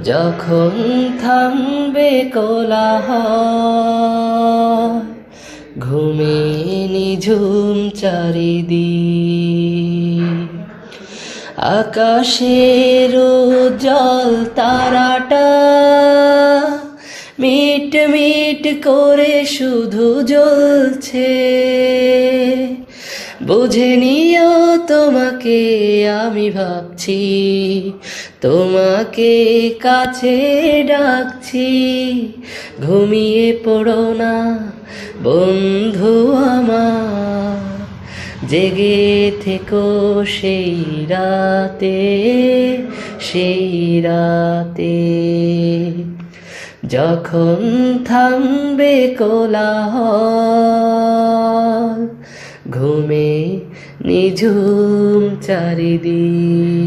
যখন থামবে কোলাহ ঘুমে নিঝুম চারিদিক। আকাশের জল তারাটা মিট মিট করে শুধু জ্বলছে। বুঝে নিও তোমাকে আমি ভাবছি, তোমাকে কাছে ডাকছি। ঘুমিয়ে পড়ো না, বন্ধু আমার। জেগে থেকো সেই রাতে সেই রাতে। যখন থামবে কোলাহ ঘুমে নিঝুম চারিদিক।